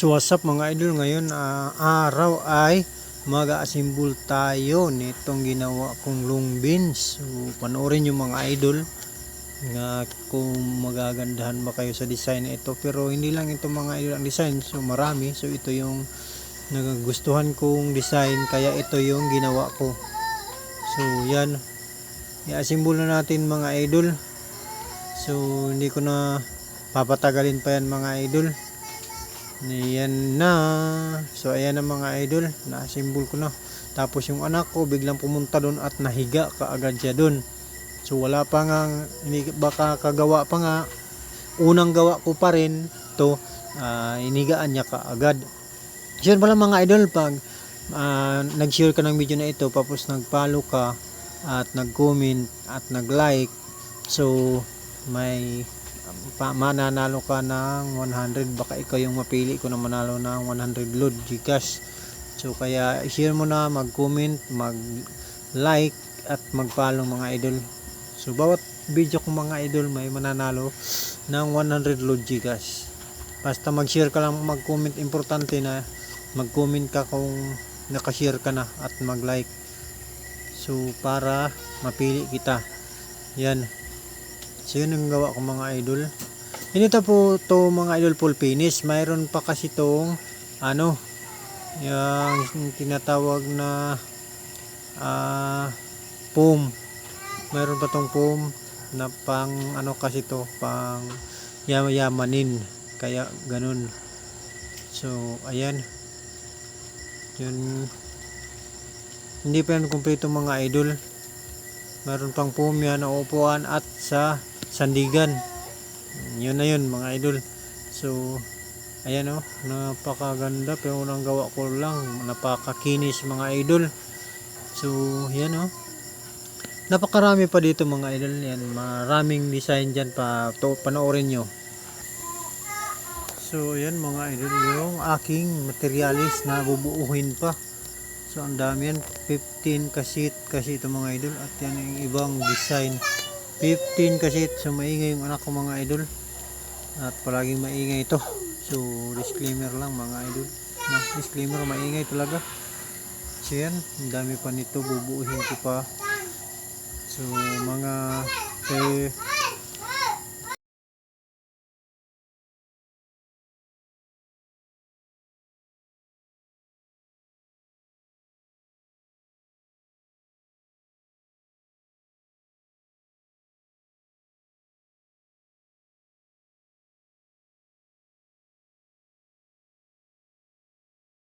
So what's up mga idol ngayon ah, araw ay mag-aasimbol tayo nitong ginawa kong long beans. So panoorin yung mga idol nga kung magagandahan ba kayo sa design na ito. Pero hindi lang ito mga idol ang design. So marami. So ito yung nagagustuhan kong design. Kaya ito yung ginawa ko. So yan. I-assemble na natin mga idol. So hindi ko na papatagalin pa yan mga idol Ayan na. So ayan na mga idol. Na-assemble ko na. Tapos yung anak ko biglang pumunta doon at nahiga kaagad siya doon. So wala pa nga, baka kagawa pa nga. Unang gawa ko pa rin to. ah, inigaan niya kaagad. Yun pala mga idol pag ah, nag-share ka ng video na ito tapos nag-follow ka at nag-comment at nag-like. So may pa, mananalo ka ng 100 baka ikaw yung mapili ko na manalo ng 100 load Gcash. So kaya share mo na mag comment mag like at mag follow mga idol. So bawat video ko mga idol may mananalo ng 100 load Gcash. Basta mag share ka lang mag comment importante na mag comment ka kung nakashare ka na at mag like so para mapili kita. Yan So yun ang gawa ko mga idol. Inito po to mga idol full finish. Mayroon pa kasi tong ano yung tinatawag na ah foam. Mayroon pa tong foam na pang ano kasi to pang yamayamanin. Kaya ganun. So ayan. Yun hindi pa yan kumpleto mga idol. Meron pang yan na upuan at sa sandigan. Yun na yun mga idol. So ayan o napakaganda. Pero unang gawa ko lang napakakinis mga idol. So yan o napakarami pa dito mga idol. Yan maraming design dyan pa to, panoorin nyo. So yan mga idol yung aking materialis na bubuuhin pa. So ang dami yan. 15 kasit kasi ito mga idol. At yan yung ibang design 15 kasi so maingay yung anak ko mga idol. At palaging maingay ito. So disclaimer lang mga idol. Na disclaimer maingay talaga. So yan ang dami pa nito. Bubuuhin ko pa. So mga eh,